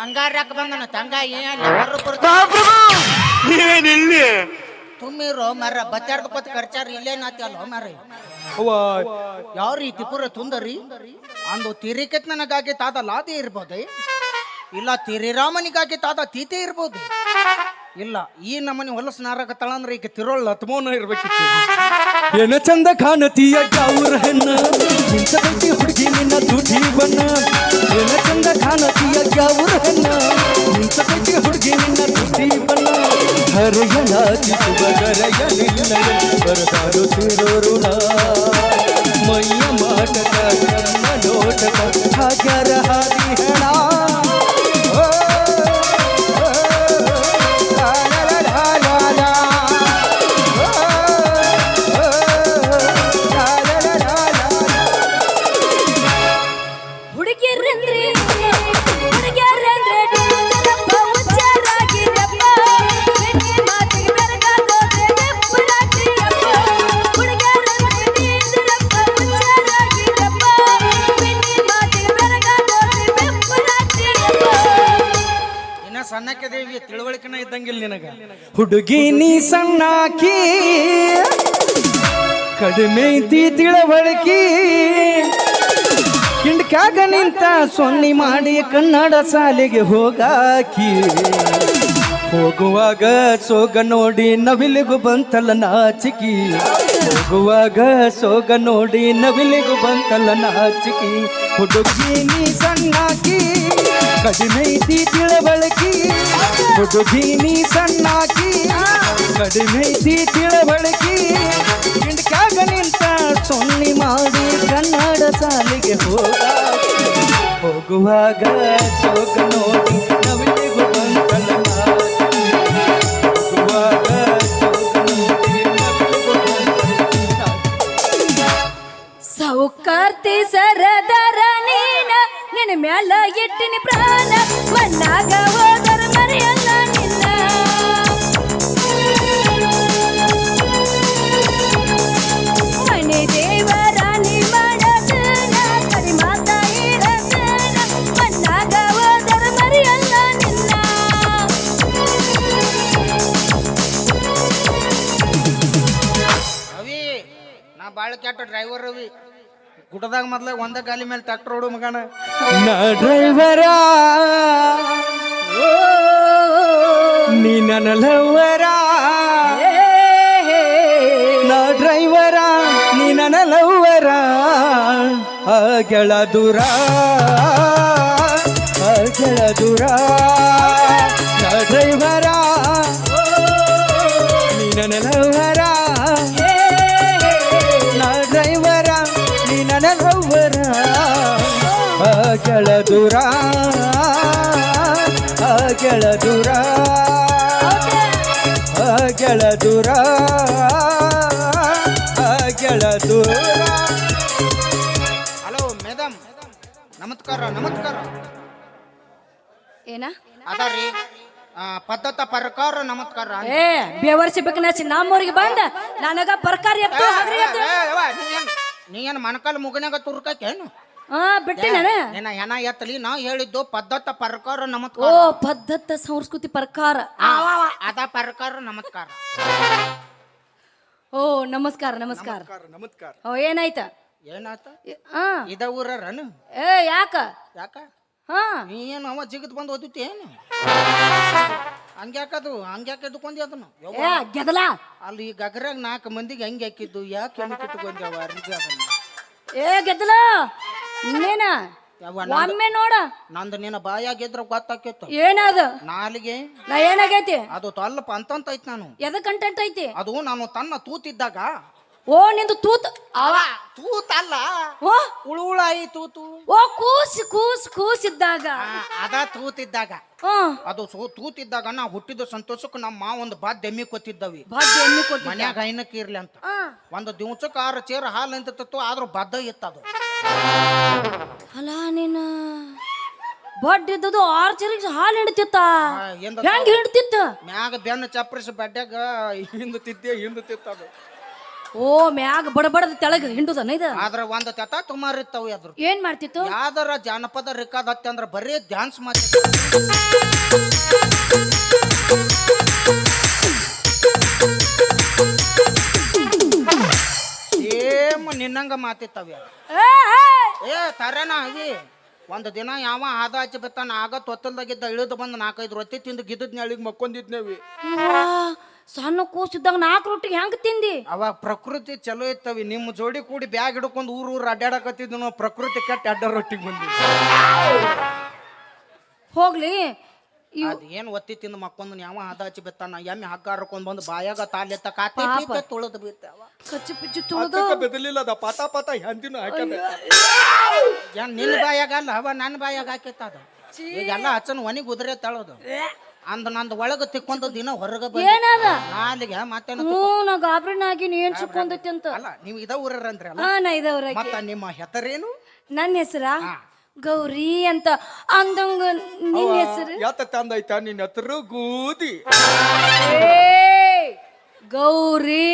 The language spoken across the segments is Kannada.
ಹಂಗಾರ್ಯಾಕ ಬಂದನ ತಂಗ ಏನ್ ನೀವೇನಿಲ್ಲಿ ತುಂಬಿರೋ ಮರ ಬತ್ತಾರ್ದ ಕೊತ್ ಖರ್ಚಾರ ಇಲ್ಲೇನಾತಿಯಲ್ಲ ಮರ? ಅವ್ವ ಯಾವ ರೀತಿ ಪುರ ತುಂದರಿ? ಅಂದು ತಿರಿಕೆತ್ ನನಗಾಗಿ ತಾದ ಲಾದಿ ಇರ್ಬೋದೆ? ಇಲ್ಲ ತಿರಿರಾಮನಿಗಾಗಿ ತಾದ ತೀತೆ ಇರ್ಬೋದು? ಇಲ್ಲ ಈ ನಮ್ಮನೆ ಹೊಲಸು ನಾರಕತ್ತಳ ಅಂದ್ರೆ ಈಗ ತಿರುಳ್ ಹತ್ಮೋನ ಇರ್ಬೇಕಿತ್ತು. ಏನ ಚಂದ ಕಾಣತೀಯ ಯಾವೂರ ಹರಯಲಾತಿ ಸುಬಗರಯ ನಿನ್ನೆ ಬರದಾರು ತಿರೋರುಣ ನಿನಗ ಹುಡುಗಿ ನೀ ಸಣ್ಣಾಕಿ ಕಡಿಮೆ ಐತಿ ತಿಳವಳಿಕೆ. ಕಿಂಡ್ಕ್ಯಾಗ ನಿಂತ ಸೊನ್ನಿ ಮಾಡಿ ಕನ್ನಡ ಸಾಲಿಗೆ ಹೋಗಾಕಿ. ಹೋಗುವಾಗ ಸೋಗ ನೋಡಿ ನವಿಲಿಗು ಬಂತಲ್ಲ ನಾಚಿಕಿ. ಹೋಗುವಾಗ ಸೋಗ ನೋಡಿ ನವಿಲಿಗು ಬಂತಲ್ಲ ನಾಚಿಕಿ. ಹುಡುಗಿ ನೀ ಸಣ್ಣಾಕಿ ಕಡಿಮೆ ಐತಿ ತಿಳವಳಿಕೆ. ಹುಡುಗಿ ನೀ ಸಣ್ಣಾಕಿ, ಕಡಿಮೆ ಐತಿ ತಿಳವಳಿಕೆ ಹಿಂಡ್ಕ್ಯಾಗ ನಿಂತ ಸೊನ್ನಿ ಮಾಡಿ ಕನ್ನಡ ಸಾಲಿಗೆ ಹೋಗ ಹೋಗುವಾಗ ಸೋಗ ನೋಡಿ ನವಿಲಿಗು ನಾಚಿಕೆ. ಹೋಗುವಾಗ. ಸೌಕಾರ್ತಿ ಸರದರ ನೀನ ನಿನ್ನ ಮ್ಯಾಲ ಎಟ್ಟಿನ ಪ್ರಾಣ ಮಣ್ಣಾಗ ಕೆಟ್ಟ ಡ್ರೈವರ್ ರವಿ ಗುಡದಾಗ ಮೊದ್ಲ ಒಂದ ಗಾಲಿ ಮೇಲೆ ಟ್ರ್ಯಾಕ್ಟರ್ ಓಡು ಮಗನ. ಡ್ರೈವರ ನೀ ನಾ ಡ್ರೈವರ ನೀ ಅಗಳ ದೂರ ಅಗಳ ದೂರ. ಏನ? ಅದಾರಿ ಆ, ಪದ್ಧತ ಪ್ರಕಾರ ನಮಸ್ಕಾರ. ಏ ಬೇವರ್ಸಿ ಬೇಕನಾಚಿ ನಮ್ಮೂರಿಗೆ ಬಂದ. ನನಗ ಬರ್ಕಾರಿ ಎತ್ತು ಹಗರಿ ಎತ್ತು. ಏ, ಯವ್ವ, ನೀ ಏನ್ ನೀ ಏನ್ ಮಣಕಾಲ್ ತುರ್ಕೇನು ಹಾ ಬಿಟ್ಟಿ ನಾನು. ಏನ ಹೆಣ ಎತ್ತಲಿ ನಾ ಹೇಳಿದ್ದು ಪದ್ಧತ ಪ್ರಕಾರ ಓ ನಮಸ್ಕಾರ. ಪದ್ಧತ ಸಂಸ್ಕೃತಿ ಪ್ರಕಾರ. ಆ, ಅದ ಪ್ರಕಾರ ನಮಸ್ಕಾರ. ಓ ನಮಸ್ಕಾರ ನಮಸ್ಕಾರ. ನಮಸ್ಕಾರ ಓ ಏನಾಯ್ತ? ಏನಾತ ಹಾ ಇದ ಊರನು ಏ ಯಾಕ? ಯಾಕ? ಹಾ. ಏನು ಅವ ಜಿಗದ್ ಬಂದು ಓದಿತಿ ಏನು? ಹಂಗ್ಯಾಕದು ಹಂಗ್ಯಾಕೆ ಎದ್ಕೊಂಡಿ ಅದನ್ನು? ಯವ್ವ, ಏ ಗೆದಲ. ಅಲ್ಲಿ ಈ ಗಗರಾಗ ನಾಲ್ಕು ಮಂದಿಗೆ ಹೆಂಗೆ ಹಾಕಿದ್ದು ಯಾಕೆ ಹೆಣ್ಣು ಕಿಟ್ಕೊಂಡ್ಯಾವ ಅರ್ಜಿ ಅದನ್ನ? ಏ ಗೆದ್ದಲ ಇನ್ನೇನ? ಯವ್ವ ನಂದು ಒಮ್ಮೆ ನೋಡ. ನಂದು ನಿನ್ನ ಬಾಯಾಗಿದ್ರ ಗೊತ್ತಾಕಿತ್ತು ಏನದು? ನಾಲಿಗೆ? ನಾ ಏನಾಗೈತಿ? ಅದು ತೊಲ್ಲಪ್ಪ ಅಂತಂತ ಐತ್ ನಾನು. ಎದ ಕಂಟೆಂಟ್ ಐತಿ? ಅದು ನಾನು ತನ್ನ ತೂತಿದ್ದಾಗ ಓ ನಿಂದು ತೂತ್ ಅವ ತೂತಲ್ಲ ಓ. ಉಳುಳಾಯಿ ತೂತು. ಓ ಕೂಸ್ ಕೂಸ್ ಕೂಸ್ ಇದ್ದಾಗ. ಅದ ತೂತಿದ್ದಾಗ ಅದು ಸೋ ತೂತಿದ್ದಾಗ ನಾ ಹುಟ್ಟಿದ ಸಂತೋಷಕ್ಕೆ ನಮ್ಮ ಮಾವ ಒಂದು ಬಾದ್ ಎಮ್ಮಿ ಕೊತ್ತಿದ್ದವಿ. ಭಾಗ್ಯ ಎಮ್ಮಿ ಮನ್ಯಾಗ ಹೈನಕ್ಕೆ ಇರ್ಲಿ ಅಂತ. ಒಂದು ದಿವಸಕ್ಕೆ ಆರು ಚೇರ್ ಹಾಲು ನಿಂತಿತ್ತು ಆದ್ರೂ ಬದ್ದ ಇತ್ತದು. ಅಲ್ಲ ನೀನ ಬಡ್ ಇದ್ದದು ಆರ್ ಚೇರಿಗೆ ಹಾಲು ಹಿಡ್ತಿತ್ತ. ಹೆಂಗ್ ಹಿಡ್ತಿತ್ತ? ಮ್ಯಾಗ ಬೆನ್ನ ಚಪ್ಪರಿಸಿ ಬಡ್ಡ್ಯಾಗ ಹಿಂದು ತಿದ್ದೆ ಹಿಂದು ತಿತ್ತದು. ಓ ಮ್ಯಾಗ ಬಡಬಡದ ತೆಳಗ ಹಿಂಡುದನ ಇದು? ಆದ್ರ ಒಂದ್ ತೆತ ಇರ್ತಾವ ಅದ್ರ ಏನ್ ಮಾಡ್ತಿತ್ತು? ಯಾವ್ದಾರ ಜಾನಪದ ರಿಕಾದ್ ಹತ್ತಿ ಅಂದ್ರ ಬರೀ ಡ್ಯಾನ್ಸ್ ಮಾಡಿ ಏಮ್ ನಿನ್ನಂಗ ಮಾತಿತ್ತವ್ಯ ಏ, ತರನ ಅವಿ? ಒಂದ್ ದಿನ ಯಾವ ಆದ ಹಚ್ಚಿ ಬಿತ್ತಾನ ಆಗ ತೊತ್ತಲ್ದಾಗಿದ್ದ ಇಳಿದು ಬಂದು ನಾಲ್ಕೈದು ರೊಟ್ಟಿ ತಿಂದು ಗಿದ್ದದ್ ನೆಳಿಗೆ ಮಕ್ಕೊಂದಿದ್ನೇವಿ. ಸಣ್ಣ ಕೂಸಿದ್ದಾಗ ನಾಲ್ಕು ರೊಟ್ಟಿಗೆ ಹೆಂಗ್ ತಿಂದಿ? ಅವಾಗ ಪ್ರಕೃತಿ ಚಲೋ ಇತ್ತವಿ. ನಿಮ್ಮ ಜೋಡಿ ಕೂಡಿ ಬ್ಯಾಗ್ ಹಿಡ್ಕೊಂಡು ಊರು ಊರು ಅಡ್ಡಾಡಕತ್ತಿದ್ವಿ ನಾವು ಪ್ರಕೃತಿ ಕೆಟ್ಟ ಅಡ್ಡ ರೊಟ್ಟಿಗೆ ಬಂದಿ ಹೋಗ್ಲಿ. ಇವ್ ಅದ್ ಏನ್ ಒತ್ತಿ ತಿಂದು ಮಕ್ಕೊಂದು ಯಾವ ಹದ ಹಚ್ಚಿ ಬಿತ್ತಾನ? ಎಮ್ಮೆ ಹಗ್ಗ ಹರ್ಕೊಂಡ್ ಬಂದು ಬಾಯಾಗ ತಾಲೆತ್ತ ಕಾತಿ ಬೀತ ತುಳಿದು ಬೀರ್ತಾವ ಕಚ್ಚಿ ಪಿಚ್ಚು ತುಳಿದು. ಬೆದಲಿಲ್ಲ ಅದ ಪತ ಪತ ಹೆಂದಿನ ಏನ್ ನಿನ್ನ ಬಾಯಾಗ ಅಲ್ಲ? ಅವ ನನ್ನ ಬಾಯಾಗ ಹಾಕಿತ್ತ ಅದು. ಈಗೆಲ್ಲ ಹಚ್ಚನ ಒನಿಗೆ ಉದ್ರೆ ತಳೋದು. ಅಂದ ನಂದು ಒಳಗ ತಿಕ್ಕೊಂಡ ದಿನ ಹೊರಗ ಏನದ? ನಾಲಿಗೆ ಮತ್ತೇನು ಹ್ಞೂ ನಾ ಗಾಬ್ರಿನಾಗಿ ಏನ್ ಸುಕ್ಕೊಂದೈತಿ ಅಂತ ಅಲ್ಲ ನೀವು ಇದ ಊರನ್ರಿ ಅಲ್ಲ? ಹಾ ನಾ ಇದವ್ರಾಗಿ ಮತ್ತ ನಿಮ್ಮ ಹೆಸರೇನು? ನನ್ನ ಹೆಸರ? ಗೌರಿ ಅಂತ. ಅಂದಂಗ ನಿನ್ನ ಹೆಸರು? ಯಾತ ತಂದೈತ? ನಿನ್ನ ಹತ್ರ ಗೂದಿ. ಏ, ಗೌರಿ.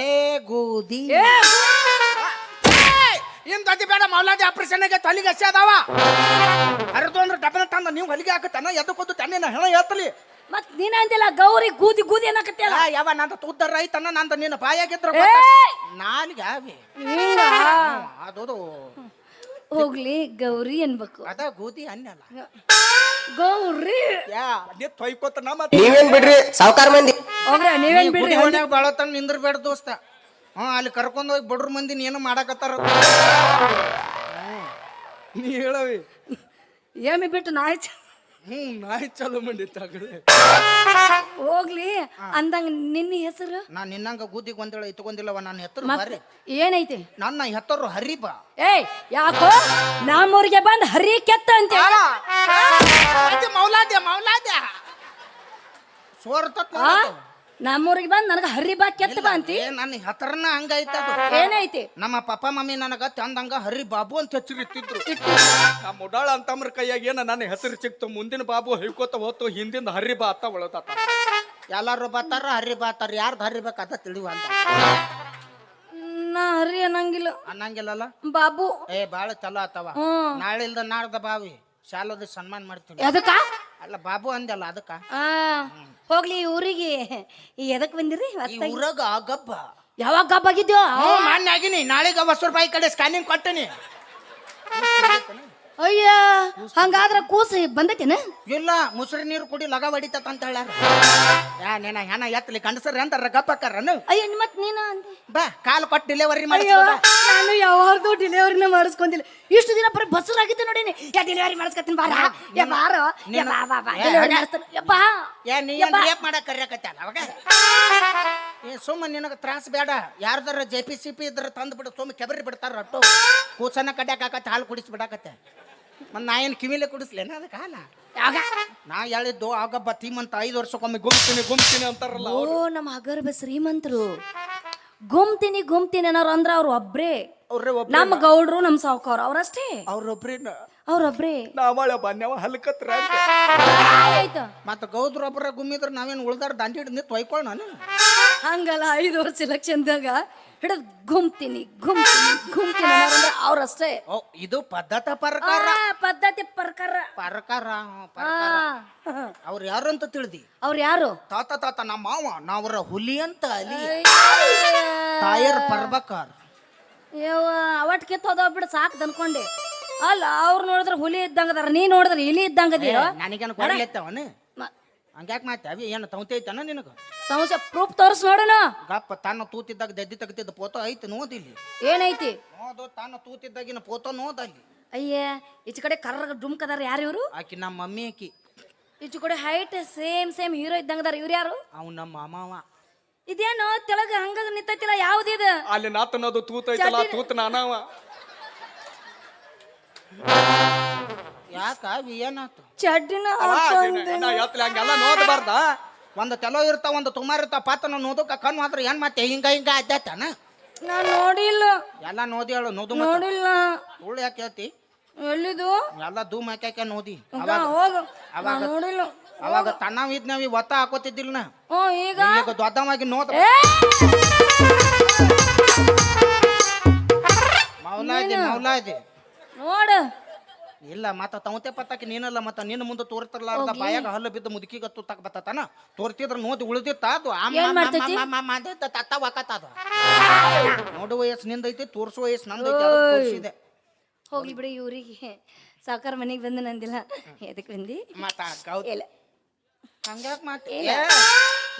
ಏ ಗೂದಿ. ಏನ್ ದೊಡ್ಡ ಬೇಡ ಮೌಲಾದಿ ಆಪರೇಷನ್ಗೆ ತಲೆಗೆ ಹಸಿ ಅದಾವ. ಹರಿದು ಅಂದ್ರೆ ಡಬ್ಬನ ತಂದ ನೀವು ಹೊಲಿಗೆ ಹಾಕತ್ತಾನ? ಎದಕ್ಕೊದ್ದು ತನ್ನೇನ ಹೆಣ ಹೇಳ್ತಲಿ ಮತ್ ನೀನ ಅಂದಿಲ್ಲ ಗೌರಿ ಗೂದಿ ಗೂದಿ ಅನ್ನಕತ್ತಿಯಲ್ಲ ಯಾವ ನಂದ ತುದ್ದರ ಐತನ ನಂದ ನಿನ್ನ ಬಾಯಾಗಿದ್ರ ನಾಲಿಗೆ ಯಾವಿ ಅದು ಹೋಗ್ಲಿ ಗೌರಿ ಅನ್ಬೇಕು. ಅದ ಗೂದಿ ಅನ್ನಲ್ಲ. ಗೌರಿ! ಯಾ ಅದೇ ತೊಯ್ಕೋತ ನೀವೇನ್ ಬಿಡ್ರಿ ಸಾವುಕಾರ ಮಂದಿ. ಹೋಗ್ರ ನೀವೇನ್ ಬಿಡ್ರಿ ಬಾಳತನ ನಿಂದ್ರಬೇಡ ದೋಸ್ತ. ಹ್ಞೂ ಅಲ್ಲಿ ಕರ್ಕೊಂಡು ಹೋಗಿ ಬಡ್ರ ಮಂದಿ ಏನು ಮಾಡಕತ್ತಾರ? ನೀ ಹೇಳವಿ. ಏಮಿ ಬಿಟ್ಟು ನಾಯಿ ಚ- ಹ್ಞೂ ನಾಯಿ ಚಲೋ ಮಂಡಿ ತಗಡೆ ಹೋಗ್ಲಿ ಅಂದಂಗ ನಿನ್ನ ಹೆಸರು? ನಾನು ನಿನ್ನಂಗ ಗೂದಿಗೆ ಒಂದೇಳ ಇಟ್ಕೊಂಡಿಲ್ಲವ ನನ್ನ ಹೆತ್ತರು ಮತ್ ಬಾರಿ ಏನೈತಿ? ನನ್ನ ಹೆತ್ತರು ಹರಿಬ ಏಯ್ ಯಾಕೋ ನಮ್ಮೂರಿಗೆ ಬಂದ್ ಹರಿ ಕೆತ್ತ ಅಂತ ಮೌಲಾದ್ಯ ಮೌಲಾದ್ಯ. ಸೋರ್ತತ್ ಆ? ನಮ್ಮೂರಿಗೆ ಬಂದ್ ನನಗ ಹರಿ ಬಾ ಕೆತ್ತ ಬಾ ಅಂತಿ. ನನ್ನ ಹತ್ರನ ಹಂಗೈತ ಅದು. ಏನೈತಿ? ನಮ್ಮ ಪಪ್ಪ ಮಮ್ಮಿ ನನಗ ತಂದಂಗ ಹರಿ ಬಾಬು ಅಂತ ಹೆಸರಿಟ್ಟಿದ್ರು ನಮ್ಮ ಮುಡಾಳ ಅಂತಮ್ರ ಕೈಯಾಗ ಏನ ನನ್ನ ಹೆಸರು ಸಿಕ್ತು ಮುಂದಿನ ಬಾಬು ಹೇಳ್ಕೋತ ಹೋತು ಹಿಂದಿಂದ ಹರಿ ಬಾ ಅತ್ತ ಒಳತಾತ ಎಲ್ಲಾರು ಬಾತಾರ ಹರಿ ಬಾತಾರ ಯಾರ್ದು ಹರಿಬೇಕು ಅದ ತಿಳಿವ ಅಂತ. ನಾ ಹರಿ ಅನ್ನಂಗಿಲ್ಲ. ಅನ್ನಂಗಿಲ್ಲಲ್ಲ? ಬಾಬು. ಏ ಬಾಳ ಚಲೋ ಆತವ. ನಾಳೆ ನಾಳಿಲ್ದ ನಾಡ್ದ ಬಾವಿ. ಶಾಲದ ಸನ್ಮಾನ ಮಾಡ್ತೀನಿ. ಅದಕ್ಕ ಅಲ್ಲ ಬಾಬು ಅಂದಲ್ಲ ಅದಕ್ಕ? ಆ. ಹೋಗ್ಲಿ ಊರಿಗೆ. ಈ ಎದಕ್ ಬಂದಿರಿ? ಈ? ಊರಾಗ ಗಬ್ಬ. ಯಾವಾಗ ಗಬ್ಬ ಆಗಿದ್ಯೋ ಹ್ಞೂ ಮಾನ್ಯ ಆಗಿನಿ. ನಾಳೆಗೆ ಹೊಸ ರೂಪಾಯಿ ಕಡೆ ಸ್ಕ್ಯಾನಿಂಗ್ ಕೊಟ್ಟನಿ. ಅಯ್ಯ ಹಂಗಾದ್ರ ಕೂಸು ಬಂದೈತೇನ? ಇಲ್ಲ ಮುಸುರಿ ನೀರು ಕುಡಿ ಲಗ ಹೊಡಿತತ್ ಅಂತ ಹೇಳ್ಯಾರ. ಯಾ ನೀನ ಹೆಣ ಎತ್ತಲಿ ಗಂಡಸರಿ ಅಂತಾರ ಗಪ್ಪಕ್ಕರನು ಅಯ್ಯ ಮತ್ ನೀನ ಅಂದೆ. ಬಾ ಕಾಲು ಕೊಟ್ಟು ಡೆಲಿವರಿ ಅಯ್ಯೋ ಮಾಡಿಸ್ಬೋದ ನಾನು ಯಾವಾಗ್ದು ಡಿಲಿವರಿನ ಮಾಡಿಸ್ಕೊಂಡಿಲ್ಲ. ಇಷ್ಟು ದಿನ ಬರೀ ಆಗಿದ್ದೆ ನೋಡಿನಿ. ಯಾ ಡೆಲಿವರಿ ಮಾಡಿಸ್ಕತ್ತೀನಿ ಬಾರ. ಯಾ ಬಾರ. ಯಾ ಬಾ ಬಾ ಬಾ ಡೆಲಿವರಿ ಹಾಗೆ. ಯಾ ಬಾ. ಏ ನೀ ಏನ್ ರೇಪ್ ಮಾಡಕ್ ಕರ್ಯಾಕತ್ತಲ್ಲ ಅವಾಗ? ಏ ಸುಮ್ಮ ನಿನಗ ತ್ರಾಸ ಬೇಡ. ಯಾರ್ದಾರ ಜೆ ಪಿ ಸಿ ಪಿ ಇದ್ರ ತಂದು ಬಿಡು ಸುಮ್ಮ ಕೆಬರಿ ಬಿಡ್ತಾರ ರಟ್ಟು. ಕೂಸನ್ನ ಕಡ್ಯಾಕ ಹಾಲು ಕುಡಿಸಿ ಬಿಡಾಕತ್ತೆ. ಮತ್ ನಾ ಏನು ಕಿವಿಲೆ ಕುಡಿಸ್ಲೇನ ಅದಕ್ಕೆ ಹಾಲ ನಾ ಹೇಳಿದ್ದು ಆಗ ಬತ್ತೀಮಂತ ಐದು ವರ್ಷಕ್ಕೊಮ್ಮೆ ಗುಮ್ತೀನಿ ಗುಮ್ತೀನಿ ಅಂತಾರಲ್ಲ ಓ ನಮ್ಮ ಅಗರ್ಭ ಶ್ರೀಮಂತರು. ಗುಮ್ತೀನಿ ಗುಮ್ತೀನಿ ಅನ್ನೋರು ಅಂದ್ರ ಅವ್ರು ಒಬ್ರೇ. ಅವ್ರೆ ನಮ್ಮ ಗೌಡ್ರು ನಮ್ಮ ಸಾವುಕಾರ ಅವ್ರಷ್ಟೇ. ಅವ್ರೊಬ್ರಿ ಅವ್ರೊಬ್ರೇ. ನಾವಳ ಬನ್ಯವ ಹಲ್ಕತ್ರ ಆಯ್ತು ಗೌದ್ರ ಒಬ್ರ ಗುಮ್ಮಿದ್ರ ನಾವೇನು ಉಳ್ದಾರ ದಂಡಿ ಹಿಡಿದು ನಿಂತು ನಾನು? ಹಂಗಲ್ಲ ಐದು ವರ್ಷ ಎಲೆಕ್ಷನ್ದಾಗ ಹಿಡಿದ್ ಗುಮ್ತೀನಿ ಗುಮ್ತೀನಿ ಗುಮ್ತೀನಿ ಅನ್ನೋರಂದ್ರ ಅವ್ರಷ್ಟೇ. ಓ ಇದು ಪದ್ಧತ ಪರ್ಕಾರ. ಆ, ಪದ್ಧತಿ ಪ್ರಕಾರ. ಪರ್ಕಾರ ಅವ್ರ ಯಾರು ಅಂತ ತಿಳಿದಿ? ಅವ್ರು ಯಾರು? ತಾತ ತಾತ ನಮ್ಮ ಮಾವ ನಾವ್ರ ಹುಲಿ ಅಂತ ಅಲ್ಲಿ ತಾಯರ್ ಪರ್ಬಕಾರ್. ಯವ್ವ ಅವಟ್ ಕಿತ್ತೋದ ಬಿಡು ಸಾಕು ಅನ್ಕೊಂಡೆ ಅಲ್ಲ ಅವ್ರು ನೋಡಿದ್ರೆ ಹುಲಿ ಇದ್ದಂಗದಾರ ನೀ ನೋಡಿದ್ರೆ ಇಲಿ ಇದ್ದಂಗದಿಯೋ ಅದೀಯ? ನನಗೇನು ಕೊಡ್ಲೆತ್ತವನ ಹಂಗ್ಯಾಕ್ ಮಾತೆ ಅವಿ ಏನು ತೌತೆ ಐತನ ನಿನಗ? ಸಮಸ್ಯೆ ಪ್ರೂಫ್ ತೋರಿಸ್ ನೋಡೋಣ. ಗಪ್ಪ ತನ್ನ ತೂತಿದ್ದಾಗ ದದ್ದಿ ತೆಗ್ದಿದ್ದ ಪೋತೋ ಐತಿ ನೋದಿಲ್ಲಿ ಏನೈತಿ? ನೋದು ತನ್ನ ತೂತಿದ್ದಾಗಿನ ಫೋಟೋ ನೋದಲ್ಲಿ ಅಯ್ಯೇ ಈಚೆ ಕಡೆ ಕರ್ರ ಡುಮ್ಕ್ ಅದಾರ ಯಾರು ಇವರು? ಆಕಿ ನಮ್ಮ ಮಮ್ಮಿ ಆಕಿ. ಈಚೆ ಕಡೆ ಹೈಟ್ ಸೇಮ್ ಸೇಮ್ ಹೀರೋ ಇದ್ದಂಗ ಅದಾರ ಇವ್ರು ಯಾರು? ಅವ್ ನಮ್ಮ ಮಾಮವ. ಇದೇನು ತೆಳಗ ಹಂಗ ನಿಂತೈತಿಲ್ಲ ಯಾವ್ದಿದ ಅಲ್ಲಿ ನಾತನದು ತೂತ ಐತಲ್ಲ ಆ ತೂತ ನಾನವ ಯಾಕ? ಏನಾತು? ಚಡ್ಡಿನ ನಾ ಹಂಗೆಲ್ಲ ನೋದಬಾರ್ದ ಒಂದು ತೆಲೋ ಇರ್ತಾವ ಒಂದು ತುಮಾರ್ ಇರ್ತಾವ ಪಾತನ ನೋದಕ್ಕ ಕಣ್ಣು ಮಾತ್ರ ಏನ್ ಮತ್ತೆ ಹಿಂಗ ಹಿಂಗ ಅದ್ದಾತನ ನಾನ್ ನೋಡಿಲ್ಲ. ಎಲ್ಲ ನೋದಿ ಹೇಳು ನೋದು ನೋಡಿಲ್ಲ. ಸುಳ್ಳು ಯಾಕೆ ಹೇಳ್ತಿ? ಎಲ್ಲಿದು? ಎಲ್ಲ ಧೂಮ್ ಹಾಕ್ಯಾಕ ನೋದಿ. ಹೋಗು ನಾನ್ ನೋಡಿಲ್ಲ. ಅವಾಗ ತಣ್ಣವ್ ಇದ್ನವಿ ಒತ್ತ ಹಾಕೋತಿದ್ದಿಲ್ಲ ನಾ. ಈಗ? ಈಗ ದೊಡ್ಡವಾಗಿ ನೋದ ಮೌಲಾಜಿ ಮೌಲಾಜಿ ನೋಡು. ಇಲ್ಲ ಮತ್ತ ತವತೆ ಪತ್ತಾಕಿ ನೀನಲ್ಲ ಮತ್ತ ನಿನ್ನ ಮುಂದೆ ತೋರ್ತಿರ್ಲಾರ್ದ ಬಾಯಾಗ ಹಲ್ಲು ಬಿದ್ದು ಮುದುಕಿಗೆ ತುತ್ತಾಕ ಬತ್ತಾನ ತೋರ್ತಿದ್ರ ನೋದಿ ಉಳಿದಿತ್ತ ಅದು? ಏನ್ ಮಾಡ್ತೈತಿ? ತತ್ತ ಅದು. ನೋಡು ವಯಸ್ಸು ನಿಂದೈತಿ ತೋರ್ಸು ವಯಸ್ಸು ನಂದೈತಿ ಅದಕ್ಕೆ ತೋರ್ಸಿದೆ. ಹೋಗ್ಲಿ ಬಿಡಿ ಇವ್ರಿಗೆ. ಸಾಕಾರ ಮನೆಗೆ ಬಂದು ನಂದಿಲ್ಲ. ಎದಕ್ಕೆ ಬಂದಿ? ಮತ್ತ ಗೌ- ಇಲ್ಲ. ಹಂಗ್ಯಾಕ್ ಮಾತಿ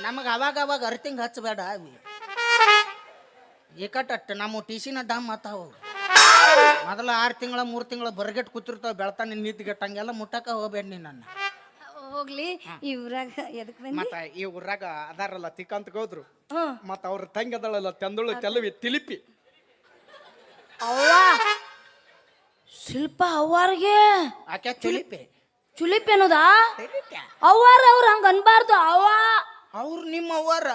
ನಮಗ ಅವಾಗ ಅವಾಗ ಅರ್ತಿಂಗ್ ಹಚ್ಚಬೇಡ ಅವಿ. ಏಕಟ್ಟ ನಮ್ಮ ಟಿ ಸಿನ ಡಮ್ ಮಾತಾವು ಮೊದಲ ಆರು ತಿಂಗಳ ಮೂರು ತಿಂಗಳ ಬರಗೆಟ್ ಕೂತಿರ್ತಾವ ಬೆಳ್ತಾ ನಿಂತಿಗೆಟ್ ಹಂಗೆಲ್ಲ ಮುಟ್ಟಕ ಹೋಗ್ಬೇಡ ನೀ ನನ್ನ. ಹೋಗ್ಲಿ ಇವ್ರಾಗ ಎದಕ್ಕೆ ಬಂದಿ? ಮತ್ತ ಈ ಊರಾಗ ಅದಾರಲ್ಲ ತಿಕ್ಕಂತ ಹೋದ್ರು ಮತ್ತ ಅವ್ರ ತಂಗಿ ಅದಳಲ್ಲ ತೆಂದಳು ತೆಲವಿ ತಿಲಿಪಿ. ಅವ್ವ ಶಿಲ್ಪ ಅವ್ವಾರ್ಗೆ? ಆಕೆ ಚುಲಿಪಿ ಚುಲಿಪ್ ಅನ್ನೋದಾ? ಅವ್ವಾರ ಅವ್ರ ಹಂಗ ಅನ್ಬಾರ್ದು ಅವ್ವ. ಅವ್ರು ನಿಮ್ಮ ಅವ್ವಾರ?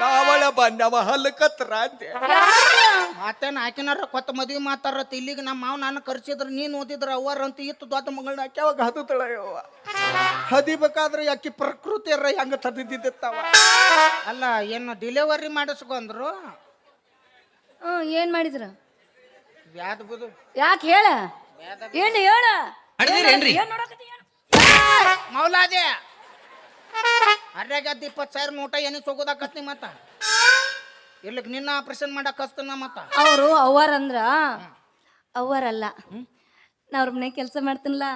ನಾವಳ ಬಂದವ ಹಲ್ಕತ್ರ ಕತ್ರ ಅಂತೆ ಮಾತೇನ ಹಾಕಿನಾರ ಕೊತ್ತ ಮದ್ವಿ ಮಾತಾರ ಇಲ್ಲಿಗೆ ನಮ್ಮ ಮಾವ ನಾನು ಕರ್ಸಿದ್ರ ನೀನ್ ಓದಿದ್ರ ಅವ್ವಾರ ಅಂತ ಇತ್ತು ದೊಡ್ಡ ಮಗಳನ್ನ ಯಾವಾಗ ಹದತಳ ಯವ್ವ. ಹದಿಬೇಕಾದ್ರೆ ಪ್ರಕೃತಿ ಅರ ಹೆಂಗ ತದಿದ್ದಿತ್ತವ ಅಲ್ಲ ಏನು ಡಿಲಿವರಿ ಮಾಡಿಸ್ಕೊಂಡ್ರು? ಹ್ಞೂ ಏನ್ ಮಾಡಿದ್ರ? ಬುದು? ಯಾಕೆ ಹೇಳ? ಏನು ಹೇಳ? ಏನ್ ನೋಡಕತ್ತಿ? ಏನು? ಮೌಲಾದೆ ಅರ್ಯಾಗ ಇಪ್ಪತ್ತು ಸಾವಿರ ನೋಟ ಏನಿ ತಗೋದಾಕತ್ನಿ ಮತ್ತ? ಇರ್ಲಿಕ್ಕೆ ನಿನ್ನ ಆಪರೇಷನ್ ಮಾಡಕ್ ಹಸ್ತನ ಮತ್ತ? ಅವರು ಅವ್ವಾರ ಅಂದ್ರ ಅವ್ವಾರಲ್ಲ ನಾ ಅವ್ರ ಮನೆ ಕೆಲಸ ಮಾಡ್ತೀನಲ್ಲ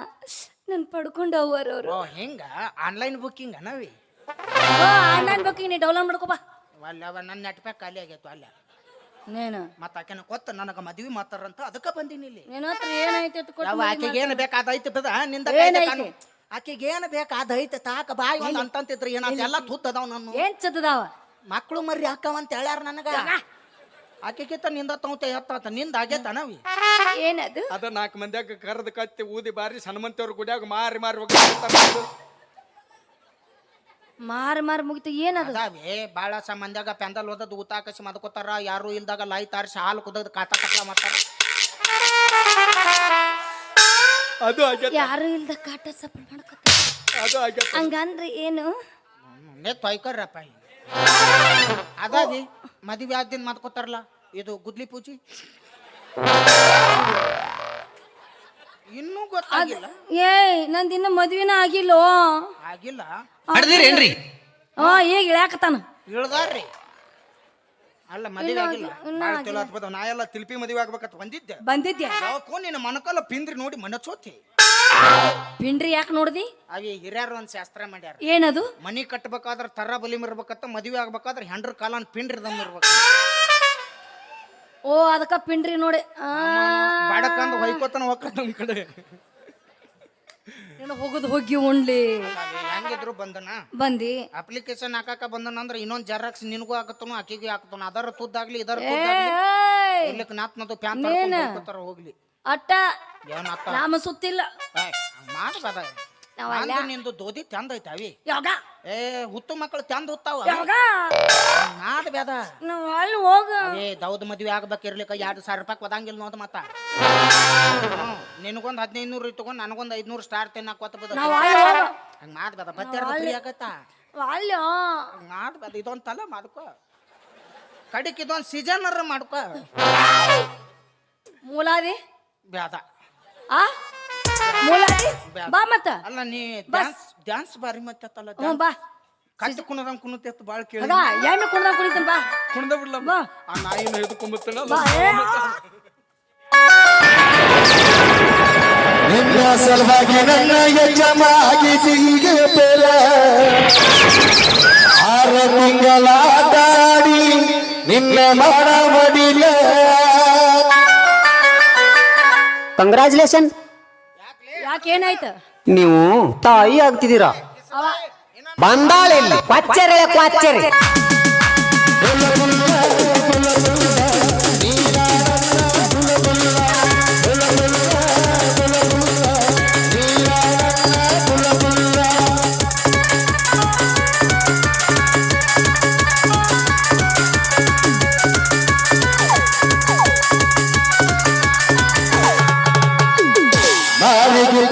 ನನ್ ಪಡ್ಕೊಂಡು ಅವರು. ಓ ಹಿಂಗ? ಆನ್ಲೈನ್ ಬುಕ್ಕಿಂಗ್ ಅನವಿ ಆನ್ಲೈನ್ ಬುಕ್ಕಿಂಗ್ ನೀ ಡೌನ್ಲೋಡ್ ಮಾಡ್ಕೋಬಾ ಅಲ್ಲ ಅವ ನನ್ನ ನೆಟ್ ಪ್ಯಾಕ್ ಖಾಲಿ ಆಗೈತು ಅಲ್ಲ. ನೀನು? ಮತ್ತ ಆಕೆನ ಕೊತ್ತ ನನಗ ಮದ್ವಿ ಮಾತಾರಂತ ಅದಕ್ಕ ಬಂದಿನಿ ಇಲ್ಲಿ. ನಿನ್ನ ಹತ್ರ ಏನೈತೆ ಅಂತ ಕೊಟ್ಟು ಯಾವ ಆಕೆಗೆ ಏನು ಬೇಕಾದೈತೆ ಬಿದ ನಿಂದ ಏನೈತಿ? ಆಕೆಗೆ ಏನು ಐತೆ ತಾಕ ಬಾಯಿ ಒಂದು ಅಂತಂತಿದ್ರು ಎಲ್ಲ ತುತ್ತದಾವ್ ನಾನು ಏನ್ ಚತ್ತದಾವ? ಮಕ್ಕಳು ಮರ್ರಿ ಹಾಕವಂತ ಹೇಳ್ಯಾರ ನನಗ. ಆಕೆಗಿತ್ತ ನಿಂದ ತೌತೆ ಎತ್ತಾತ ನಿಂದ ಆಗೇತ ನಾವಿ ಏನದು? ಅದ ನಾಲ್ಕು ಮಂದಿಯಾಗ ಕರೆದ ಕತ್ತಿ ಊದಿ ಬಾರಿ ಸಣ್ಣಮಂತಿಯವ್ರ ಗುಡಿಯಾಗ ಮಾರಿ ಮಾರಿ ಹೋಗಿ ಮಾರಿ ಮಾರಿ ಮುಗಿತು ಏನದು? ಅದಾವೆ ಬಾಳ ಮಂದ್ಯಾಗ ಪೆಂದಲ್ ಓದದ್ ಊತ ಹಾಕಸಿ ಮದ್ಕೋತಾರ ಯಾರು ಇಲ್ದಾಗ ಲೈ ತಾರಿಸಿ ಹಾಲು ಕುದದ್ ಕಾತ ಕಟ್ಲ ಮಾಡ್ತಾರ. ಅದು ಆಗ್ಯದ ಯಾರು ಇಲ್ದ ಕಾಟ ಸಪ್ಪಳ ಮಾಡ್ಕೊತ? ಅದು ಆಗ್ಯದ ಹಂಗಂದ್ರೆ ಏನು? ನೇ ತೊಯ್ಕರ್ರಪ್ಪ ಅದಾದಿ ಮದುವೆ ಆದ್ದಿನ ಮಾಡ್ಕೋತಾರಲ್ಲ ಇದು ಗುದ್ಲಿ ಪೂಜಿ? ಇನ್ನೂ ಗೊತ್ತಾಗಿಲ್ಲ. ಏಯ್ ನಂದು ಇನ್ನ ಮದ್ವಿನ ಆಗಿಲ್ಲೋ. ಆಗಿಲ್ಲ. ಹಾ ಈಗ ಇಳ್ಯಾಕತ್ತಾನ. ಇಳ್ದಾರ್ರಿ. ಅಲ್ಲ ಮದುವೆ ಆಗಿಲ್ಲ. ಚಲೋ ನಾ ಎಲ್ಲ ತಿಲ್ಪಿ ಮದುವೆ ಆಗ್ಬೇಕಂತ ಬಂದಿದ್ದೆ. ಬಂದಿದ್ಯಾ? ಯಾವಕ್ಕೋ ನಿನ್ನ ಮನಕಲ್ಲ ಪಿಂದ್ರಿ ನೋಡಿ ಮನಚೋತಿ ಪಿಂಡ್ರಿ ಯಾಕೆ ನೋಡ್ದಿ? ಅವಿ ಹಿರಿಯರು ಒಂದ್ ಶಾಸ್ತ್ರ ಮಾಡ್ಯಾರ. ಏನದು? ಮನಿ ಕಟ್ಟಬೇಕಾದ್ರೆ ತರ ಬಲಿಮ್ ಇರ್ಬೇಕತ್ತ ಮದುವೆ ಆಗ್ಬೇಕಾದ್ರ ಹೆಂಡ್ರ ಕಾಲನ್ ಪಿಂಡ್ರಿದಮ್ ಇರ್ಬೇಕು. ಓ ಅದಕ್ಕ ಪಿಂಡ್ರಿ ನೋಡಿ. ಆ. ಬಾಡಕಂದ್ ಹೊಯ್ಕೋತನ ಹೋಗ್ತ ನಮ್ ಕಡೆ. ಏನೋ ಹೋಗೋದು ಹೋಗಿ ಉಣ್ಲಿ ಹೆಂಗಿದ್ರು ಬಂದನ? ಬಂದಿ. ಅಪ್ಲಿಕೇಶನ್ ಹಾಕಾಕ ಬಂದನ ಅಂದ್ರೆ ಇನ್ನೊಂದ್ ಜೆರಾಕ್ಸ್ ನಿನಗೂ ಹಾಕತನು ಆಕಿಗೂ ಹಾಕತನು ಅದರ ತುದ್ದಾಗ್ಲಿ ಇದರ ಏಯ್, ಏಯ್, ಇರ್ಲಿಕ್ಕೆ ನಾತ್ನದು ಪ್ಯಾಂಟ್ ನೀನ? ಹಾಕೋತಾರ ಹೋಗ್ಲಿ. ಅಟ್ಟ. ಏನ್ ಅತ್ತ ನಾಮ ಸುತ್ತಿಲ್ಲ. ನಾವಲ್ಲ. ನಿಂದು ದೋದಿ ತಂದ ಐತಾವಿ ಯಾವಾಗ? ಏ ಹುತ್ತು ಮಕ್ಕಳು ತಂದ ಹುತ್ತಾವ ಯಾವಾಗ? ನಾದ ಬೇದ ನಾವು ಅಲ್ಲಿ ಹೋಗ. ಏ ದೌದ್ ಮದ್ವೆ ಆಗ್ಬೇಕಿರ್ಲಿಕ್ಕ ಎರಡು ಸಾವಿರ ರೂಪಾಯಿ ಕೊದಂಗಿಲ್ಲ ನೋದ್ ಮತ್ತ. ಹ್ಮ್, ನಿನಗೊಂದ್ ಹದಿನೈದು ನೂರು ಇಟ್ಕೊಂಡ್ ನನಗೊಂದ್ ಐದ್ನೂರು ಸ್ಟಾರ್ ತಿನ್ನ ಕೊತ್ತ ಬದ ನಾವು ಅಲ್ಲಿ ಹೋಗ. ಬೇದ ಬತ್ತೆರ ಫ್ರೀ ಆಗತ್ತ ಅಲ್ಲಿ ಬೇದ ಇದೊಂದ್ ತಲ ಮಾಡ್ಕೋ. ಕಡಿಕ್ ಇದೊಂದ್ ಸೀಸನ್ ಮಾಡ್ಕೋ. ಮೂಲಾದಿ? ಬೇದ ಆ? ಮೂಲಾದಿ ಬಾ ಮತ್ತ. ಅಲ್ಲ ನೀ ಡ್ಯಾನ್ಸ್ ಡ್ಯಾನ್ಸ್ ಬಾರಿ ಮತ್ತೆ ತಲ್ಲ ಹ್ಞೂ ಬಾ. ಕಟ್ಟಿ ಕುಣದಂಗ್ ಕುಣತೆತ್ತು ಭಾಳ ಕೇಳಿ. ಅದ ಏನು ಕುಣ್ದ ಕುಣಿತೀನಿ ಬಾ. ಕುಣ್ದ ಬಿಡ್ಲ ಬಾ. ಆ ನಾಯಿನ ಹಿಡ್ಕೊಂಬತ್ತಲ್ಲ ಬಾ. ನಿನ್ನ ಸಲುವಾಗಿ ನನ್ನ ಯಜಮಾಗಿದ್ದೀಗೆ ಬೆಲ. ಆರು ತಿಂಗಳ ದಾಡಿ ನಿನ್ನ ಮಾಡ ಮಡಿಲ ಕಂಗ್ರಾಚುಲೇಷನ್ ಯಾಕೆ ಏನಾಯ್ತು ನೀವು ತಾಯಿ ಆಗ್ತಿದ್ದೀರಾ? ಬಂದಾಳೆ ಕ್ವಾಚರೇ ಕ್ವಾಚರೇ ಕ್ವಾಚ್ಚರೆ.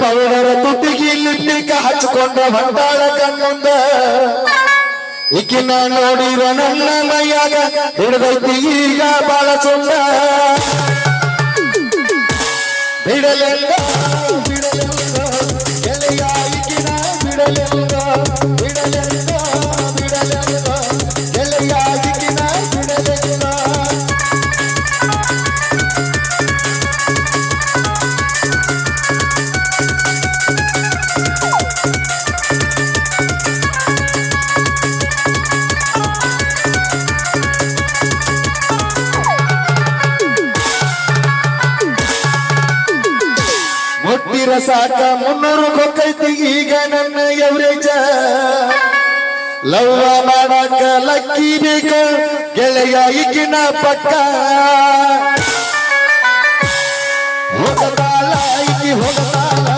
ಪೌಡರ ತುಟಿಗೆ ಲಿಪ್ಟಿಕ ಹಚ್ಕೊಂಡ ಹೊಂದಾಳ ಕಣ್ಣುಂದ. ಈಕಿನ ನೋಡಿರ ನನ್ನ ಮೈಯಾಗ ಹಿಡ್ದೈತಿ ಈಗ ಬಾಳ ಸುಂದ. ಬಿಡಲೆಲ್ಲ ಸಾಕ ಮುನ್ನೂರು ಕೊಕ್ಕೈತಿ, ಈಗ ನನ್ನ ಎವರೇಜ. ಲವ್ವ ಮಾಡಾಕ ಲಕ್ಕಿ ಬೇಕ, ಗೆಳೆಯ ಈಗಿನ ಪಕ್ಕ. ಹೋಗತಾಳ ಈಗಿ ಹೋಗತಾಳ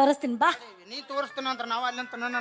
ತೋರಿಸ್ತೀನಿ ಬಾ. ನೀ ತೋರಿಸ್ತೀನಿ ಅಂತ ನಾವು ಅಲ್ಲಿ ಅಂತ ನನ್ನ